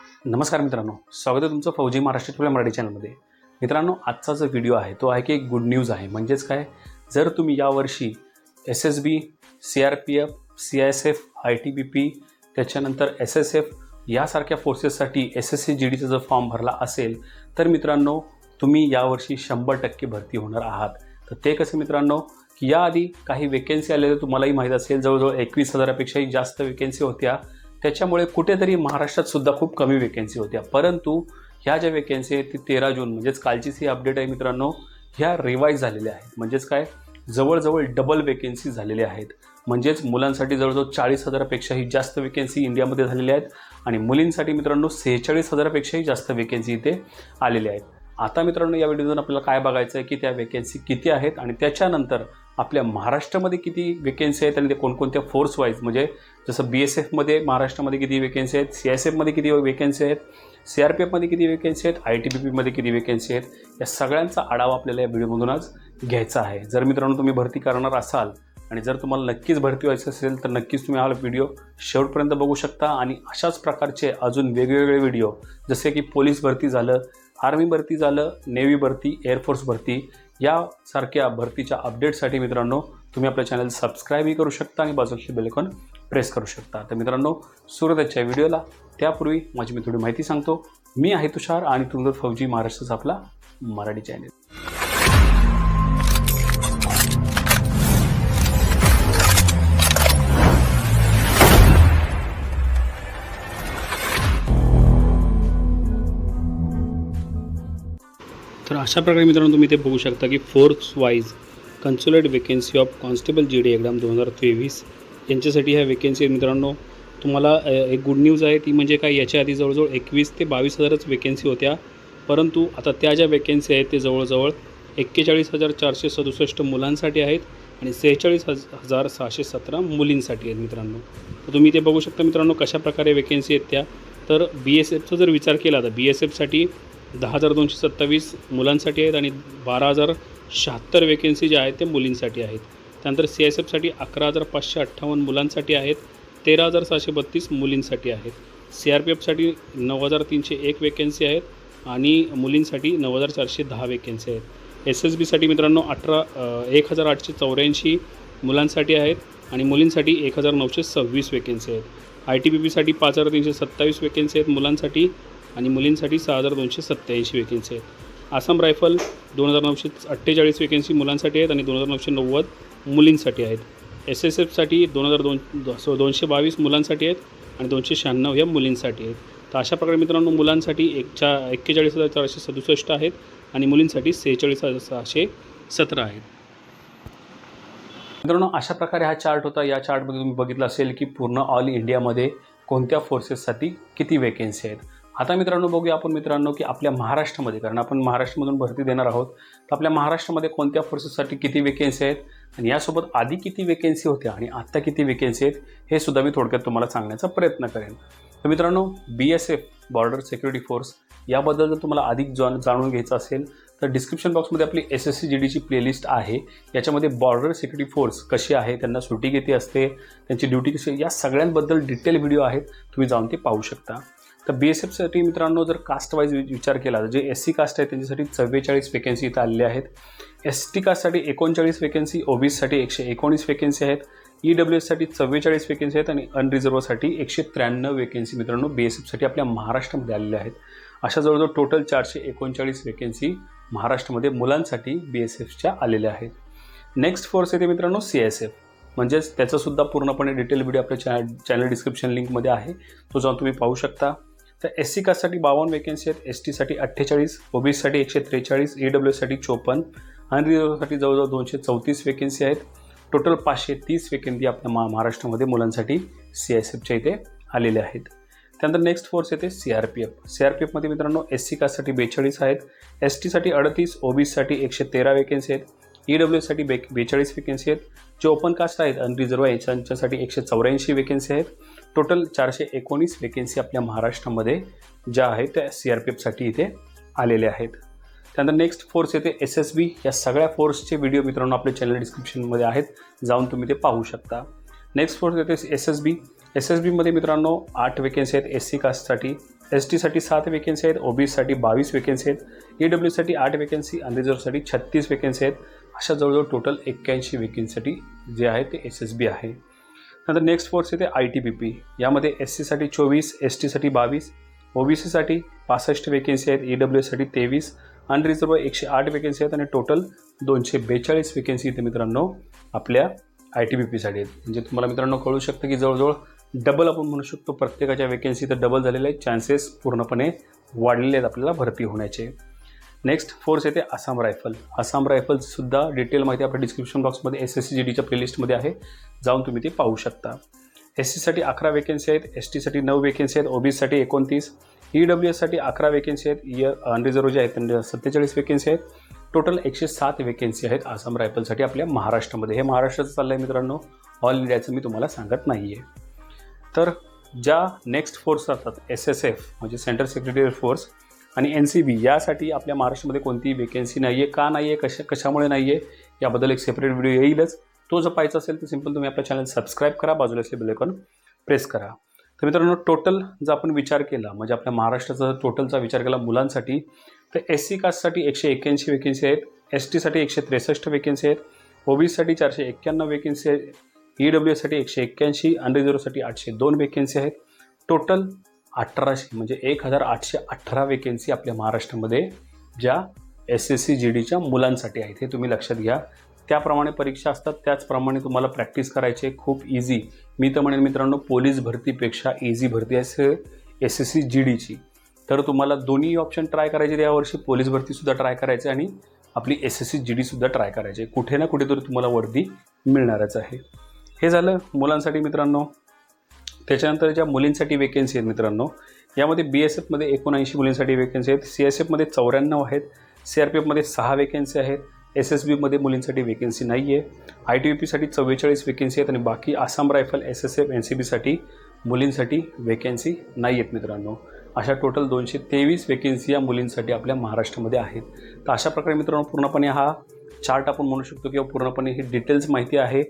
नमस्कार मित्रांनो स्वागत आहे तुमचं फौजी महाराष्ट्र आपल्या मराठी चॅनलमध्ये. मित्रांनो आजचा जो व्हिडिओ आहे तो आहे की एक गुड न्यूज आहे. म्हणजेच काय? जर तुम्ही यावर्षी S S B C R P F C I S F I T B P त्याच्यानंतर एस एस एफ यासारख्या फोर्सेससाठी एस एस सी जी डीचा जर फॉर्म भरला असेल तर मित्रांनो तुम्ही यावर्षी शंभर टक्के भरती होणार आहात. तर ते कसं मित्रांनो की याआधी काही वेकेन्सी आलेल्या तुम्हालाही माहीत असेल जवळजवळ एकवीस हजारापेक्षाही जास्त वेकेन्सी होत्या. त्याच्यामुळे कुठेतरी महाराष्ट्रात सुद्धा खूप कमी वेकेन्सी होत्या. परंतु ह्या ज्या वेकेन्सी आहेत ती तेरा जून म्हणजेच कालचीच ही अपडेट आहे मित्रांनो ह्या रिवाईज झालेल्या आहेत. म्हणजेच काय? जवळजवळ डबल वेकेन्सी झालेल्या आहेत. म्हणजेच मुलांसाठी जवळजवळ चाळीस हजारापेक्षाही जास्त वेकेन्सी इंडियामध्ये झालेल्या आहेत. आणि मुलींसाठी मित्रांनो सेहेचाळीस हजारापेक्षाही जास्त वेकेन्सी इथे आलेल्या आहेत. आता मित्रांनो या व्हिडिओतून आपल्याला काय बघायचं आहे की त्या वेकेन्सी किती आहेत आणि त्याच्यानंतर आपल्या महाराष्ट्रामध्ये किती वेकेन्सी आहेत आणि ते कोणकोणत्या फोर्स वाईज म्हणजे जसं बी एस एफमध्ये महाराष्ट्रामध्ये किती वेकेन्सी आहेत सी एस एफमध्ये किती वेकेन्सी आहेत सी आर पी एफमध्ये किती वेकेन्सी आहेत आय टी बी पीमध्ये किती वेकेन्सी आहेत या सगळ्यांचा आढावा आपल्याला या व्हिडिओमधून आज घ्यायचा आहे. जर मित्रांनो तुम्ही भरती करणार असाल आणि जर तुम्हाला नक्कीच भरती व्हायचं असेल तर नक्कीच तुम्ही हा व्हिडिओ शेवटपर्यंत बघू शकता आणि अशाच प्रकारचे अजून वेगवेगळे व्हिडिओ जसे की पोलीस भरती झालं आर्मी भरती झालं नेव्ही भरती एअरफोर्स भरती यासारख्या भरतीच्या अपडेटसाठी मित्रांनो तुम्ही आपल्या चॅनल सबस्क्राईबही करू शकता आणि बाजूची बेलकॉन प्रेस करू शकता. तर मित्रांनो सुरतच्या व्हिडिओला त्यापूर्वी माझी मी थोडी माहिती सांगतो. मी आहे तुषार आणि तुमचं फौजी महाराष्ट्राचा आपला मराठी चॅनल अशा प्रकारे मित्रांनो तुम्ही ते बघू शकता की force wise consolidated vacancy of constable G D exam दोन हजार तेवीस यांच्यासाठी ह्या वेकेन्सी आहेत. मित्रांनो तुम्हाला एक गुड न्यूज आहे ती म्हणजे काय याच्या आधी जवळजवळ एकवीस ते बावीस हजारच वेकेन्सी होत्या. परंतु आता त्या ज्या वेकेन्सी आहेत ते जवळजवळ एक्केचाळीस हजार चारशे सदुसष्ट मुलांसाठी आहेत आणि सेहेचाळीस हज हजार सहाशे सतरा मुलींसाठी आहेत मित्रांनो. तर तुम्ही ते बघू शकता मित्रांनो कशा प्रकारे वेकेन्सी आहेत त्या. तर बी एस एफचा जर विचार केला तर बी एस एफसाठी दहा हजार दोनशे सत्तावीस मुलांसाठी आहेत आणि बारा हजार शहात्तर वेकेन्सी ज्या आहेत त्या मुलींसाठी आहेत. त्यानंतर सी एस एफसाठी अकरा हजार पाचशे अठ्ठावन्न मुलांसाठी आहेत तेरा हजार सहाशे बत्तीस मुलींसाठी आहेत. सी आर पी एफसाठी नऊ हजार तीनशे एक वेकेन्सी आहेत आणि मुलींसाठी नऊ हजार चारशे दहा वेकेन्सी आहेत. एस एस बीसाठी मित्रांनो अठरा एक हजार आठशे चौऱ्याऐंशी मुलांसाठी आहेत आणि मुलींसाठी एक हजार नऊशे सव्वीस वेकेन्सी आहेत. आय टी बी पीसाठी पाच हजार तीनशे सत्तावीस वेकेन्सी आहेत मुलांसाठी आणि मुलींसाठी सहा हजार दोनशे सत्त्याऐंशी वेकेन्सी आहेत. आसाम रायफल दोन हजार नऊशे अठ्ठेचाळीस वेकेन्सी मुलांसाठी आहेत आणि दोन हजार नऊशे नव्वद मुलींसाठी आहेत. एस एस एफसाठी दोन हजार दोन सो दोनशे बावीस मुलांसाठी आहेत आणि दोनशे शहाण्णव ह्या मुलींसाठी आहेत. तर अशा प्रकारे मित्रांनो मुलांसाठी एक चा एक्केचाळीस हजार चारशे सदुसष्ट आहेत आणि मुलींसाठी सेहेचाळीस हजार सहाशे सतरा आहेत. मित्रांनो अशा प्रकारे हा चार्ट होता. या चार्टमध्ये तुम्ही बघितलं असेल की पूर्ण ऑल इंडियामध्ये कोणत्या फोर्सेससाठी किती वेकेन्सी आहेत. आता मित्रांनो बघूया आपण मित्रांनो की आपल्या महाराष्ट्रामध्ये कारण आपण महाराष्ट्रामधून भरती देणार आहोत तर आपल्या महाराष्ट्रामध्ये कोणत्या फोर्सेससाठी किती वेकेन्सी आहेत आणि यासोबत आधी किती वेकेन्सी होत्या आणि आत्ता किती वेकेन्सी आहेत हे सुद्धा मी थोडक्यात तुम्हाला सांगण्याचा प्रयत्न करेन. तर मित्रांनो B S F border security force याबद्दल जर तुम्हाला अधिक जाण जाणून घ्यायचं असेल तर डिस्क्रिप्शन बॉक्समध्ये आपली एस एस सी जी डीची प्लेलिस्ट आहे. याच्यामध्ये बॉर्डर सिक्युरिटी फोर्स कशी आहे त्यांना सुटी किती असते त्यांची ड्युटी कशी या सगळ्यांबद्दल डिटेल व्हिडिओ आहेत तुम्ही जाऊन ते पाहू शकता. तर बी एस एफसाठी मित्रांनो जर कास्ट वाईज विचार केला तर जे एस सी कास्ट आहे त्यांच्यासाठी चव्वेचाळीस वेकेन्सी इथं आलेल्या आहेत. एस टी कास्टसाठी एकोणचाळीस वेकेन्सी ओबीसीसाठी एकशे एकोणीस वेकेन्सी आहेत. ई डब्ल्यू एससाठी चव्वेचाळीस वेकेन्सी आहेत आणि अनरिझर्वसाठी एकशे त्र्याण्णव वेकेन्सी मित्रांनो बी एस एफसाठी आपल्या महाराष्ट्रामध्ये आलेल्या आहेत. अशा जवळजवळ टोटल चारशे एकोणचाळीस वेकेन्सी महाराष्ट्रामध्ये मुलांसाठी बी एस एफच्या आलेल्या आहेत. नेक्स्ट फोर्स येते मित्रांनो सी एस एफ म्हणजेच त्याचंसुद्धा पूर्णपणे डिटेल व्हिडिओ आपल्या चॅ चॅनल डिस्क्रिप्शन लिंकमध्ये आहे. तो जाऊन तुम्ही पाहू शकता. तर एस सी कास्टसाठी बावन्न वेकेन्सी आहेत. एस टीसाठी अठ्ठेचाळीस ओबीसीसाठी एकशे त्रेचाळीस ई डब्ल्यूसाठी चोपन्न आणि रिझर्वसाठी जवळजवळ दोनशे चौतीस वेकेन्सी आहेत. टोटल पाचशे तीस वेकेन्सी आपल्या महा महाराष्ट्रामध्ये मुलांसाठी सी एस एफच्या इथे आलेल्या आहेत. त्यानंतर नेक्स्ट फोर्स येते C R P F C R P एफमध्ये मित्रांनो एस सी कास्टसाठी बेचाळीस आहेत. एस टीसाठी अडतीस ओबीसीसाठी एकशे तेरा वेकेन्सी आहेत. ई डब्ल्यूसाठी बे बेचाळीस वेकेन्सी आहेत. जे ओपन कास्ट आहेत अनरिझर्व यांच्यासाठी एकशे चौऱ्याऐंशी वेकेन्सी आहेत. टोटल चारशे एकोणीस वेकेन्सी आपल्या महाराष्ट्रामध्ये ज्या आहेत त्या सी आर पी एफसाठी इथे आलेल्या आहेत. त्यानंतर नेक्स्ट फोर्स येते एस एस बी या सगळ्या फोर्सचे व्हिडिओ मित्रांनो आपल्या चॅनल डिस्क्रिप्शनमध्ये आहेत. जाऊन तुम्ही ते पाहू शकता. नेक्स्ट फोर्स येते S S B S S बीमध्ये मित्रांनो आठ वेकेन्सी आहेत एस सी कास्टसाठी एस टीसाठी सात वेकेन्सी आहेत. ओ बीसाठी बावीस वेकेन्सी आहेत. ई डब्ल्यूसाठी आठ वेकेन्सी अनरिझर्वसाठी छत्तीस वेकेन्सी आहेत. अशा जवळजवळ टोटल एक्क्याऐंशी वेकेन्सीसाठी जे आहे ते एस एस बी आहे. नंतर नेक्स्ट फोर्स येते आय टी पी पी यामध्ये एस सीसाठी चोवीस एस टीसाठी बावीस ओबीसीसाठी पासष्ट वेकेन्सी आहेत ई डब्ल्यू एससाठी तेवीस अनरिझर्व एकशे आठ वेकेन्सी आहेत आणि टोटल दोनशे बेचाळीस वेकेन्सी इथे मित्रांनो आपल्या आय टी बी पीसाठी आहेत. म्हणजे तुम्हाला मित्रांनो कळू शकतं की जवळजवळ डबल आपण म्हणू शकतो. प्रत्येकाच्या वेकेन्सी तर डबल झालेले आहेत. चान्सेस पूर्णपणे वाढलेले आहेत आपल्याला भरती होण्याचे. नेक्स्ट फोर्स येते आसाम रायफल आसाम रायफलसुद्धा डिटेल माहिती आपल्या डिस्क्रिप्शन बॉक्समध्ये एस एस सी जी डीच्या प्लेलिस्टमध्ये आहे. जाऊन तुम्ही ते पाहू शकता. एस सीसाठी अकरा वेकेन्सी आहेत एस टीसाठी नऊ वेकेन्सी आहेत ओबीसीसाठी एकोणतीस ई डब्ल्यू एससाठी अकरा वेकेन्सी आहेत e इयर अनरिझर्व जे आहेत सत्तेचाळीस वेकेन्सी आहेत. टोटल एकशे सात वेकेन्सी आहेत आसाम रायफलसाठी आपल्या महाराष्ट्रामध्ये. हे महाराष्ट्राचं चाललं आहे मित्रांनो. ऑल इंडियाचं मी तुम्हाला सांगत नाही आहे तर ज्या नेक्स्ट फोर्स असतात एस एस एफ म्हणजे सेंट्रल सेक्रेटरी फोर्स आणि एन सी बी यासाठी आपल्या महाराष्ट्रामध्ये कोणतीही वेकेन्सी नाही आहे का नाही आहे कशा कशामुळे नाही आहे याबद्दल एक सेपरेट व्हिडिओ येईलच. तो जर पाहायचा असेल तर सिंपल तुम्ही आपल्या चॅनल सबस्क्राईब करा बाजूला असले बेलेकॉन प्रेस करा. तर मित्रांनो टोटल जर आपण विचार केला म्हणजे आपल्या महाराष्ट्राचा जर टोटलचा विचार केला मुलांसाठी तर एस सी कास्टसाठी एकशे एक्याऐंशी वेकेन्सी आहेत एस टीसाठी एकशे त्रेसष्ट वेकेन्सी आहेत ओबीसीसाठी चारशे एक्क्याण्णव वेकेन्सी आहेत ई डब्ल्यू एससाठी एकशे एक्क्याऐंशी अनरिझर्वसाठी आठशे दोन वेकेन्सी आहेत. टोटल अठराशे म्हणजे एक हजार आठशे अठरा वेकेन्सी आपल्या महाराष्ट्रामध्ये ज्या एस एस सी जी डीच्या मुलांसाठी आहेत हे तुम्ही लक्षात घ्या. त्याप्रमाणे परीक्षा असतात त्याचप्रमाणे तुम्हाला प्रॅक्टिस करायची आहे खूप इझी मी तर म्हणेन मित्रांनो पोलीस भरतीपेक्षा इझी भरती असे एस एस सी जी डीची तर तुम्हाला दोन्ही ऑप्शन ट्राय करायचे यावर्षी पोलीस भरतीसुद्धा ट्राय करायची आणि आपली एस एस सी जी डीसुद्धा ट्राय करायची. आहे कुठे ना कुठेतरी तुम्हाला वर्दी मिळणारच आहे. हे झालं मुलांसाठी मित्रांनो. त्याच्यानंतर ज्या मुलींसाठी वेकेन्सी आहेत मित्रांनो यामध्ये बी एस एफमध्ये एकोणऐंशी मुलींसाठी वेकेन्सी आहेत सी एस एफमध्ये चौऱ्याण्णव आहेत सी आर पी एफमध्ये सहा वेकेन्सी आहेत एस एस बीमध्ये मुलींसाठी वेकेन्सी नाही आहे आय टी यू पीसाठी चव्वेचाळीस वेकेन्सी आहेत आणि बाकी Assam rifle S S F N C बीसाठी मुलींसाठी वेकेन्सी नाही आहेत मित्रांनो. अशा टोटल दोनशे तेवीस वेकेन्सी या मुलींसाठी आपल्या महाराष्ट्रामध्ये आहेत. तर अशा प्रकारे मित्रांनो पूर्णपणे हा चार्ट आपण म्हणू शकतो किंवा पूर्णपणे ही डिटेल्स माहिती आहे.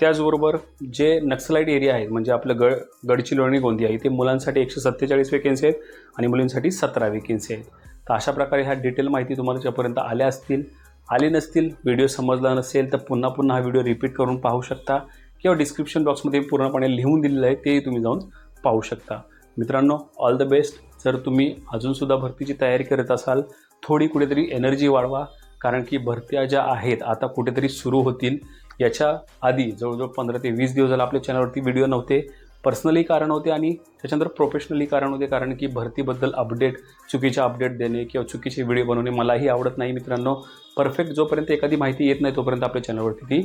त्याचबरोबर जे नक्सलाईट एरिया आहेत म्हणजे आपलं गड गडचिरोली गोंदिया इथे मुलांसाठी एकशे सत्तेचाळीस वेकेन्सी आहेत आणि मुलींसाठी सतरा वेकेन्सी आहेत. तर अशा प्रकारे ह्या डिटेल माहिती तुम्हाला ज्यापर्यंत आल्या असतील आले नसतील व्हिडिओ समजला नसेल तर पुन्हा पुन्हा हा व्हिडिओ रिपीट करून पाहू शकता किंवा डिस्क्रिप्शन बॉक्समध्ये पूर्णपणे लिहून दिलेलं आहे तेही तुम्ही जाऊन पाहू शकता. मित्रांनो ऑल द बेस्ट जर तुम्ही अजूनसुद्धा भरतीची तयारी करत असाल थोडी कुठेतरी एनर्जी वाढवा कारण की भरत्या ज्या आहेत आता कुठेतरी सुरू होतील. याच्या आधी जवळजवळ पंधरा ते वीस दिवस झाला आपल्या चॅनलवरती व्हिडिओ नव्हते. पर्सनली कारण होते आणि त्याच्यानंतर प्रोफेशनली कारण होते. कारण की भरतीबद्दल अपडेट चुकीचे अपडेट देणे किंवा चुकीचे व्हिडिओ बनवणे मलाही आवडत नाही मित्रांनो. परफेक्ट जोपर्यंत एखादी माहिती येत नाही तोपर्यंत आपल्या चॅनलवरती ती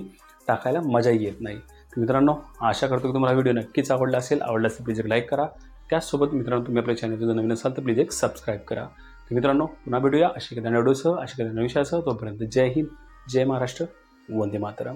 टाकायला मजाही येत नाही. तर मित्रांनो आशा करतो की तुम्हाला व्हिडिओ नक्कीच आवडला असेल. आवडला असेल प्लीज एक लाईक करा. त्याचसोबत मित्रांनो तुम्ही आपल्या चॅनलवर जर नवीन असाल तर प्लीज एक सबस्क्राईब करा. तर मित्रांनो पुन्हा भेटूया. अशा एखाद्या व्हिडिओसह अशा एखाद्या नवीन तोपर्यंत जय हिंद जय महाराष्ट्र वंदे मातरम.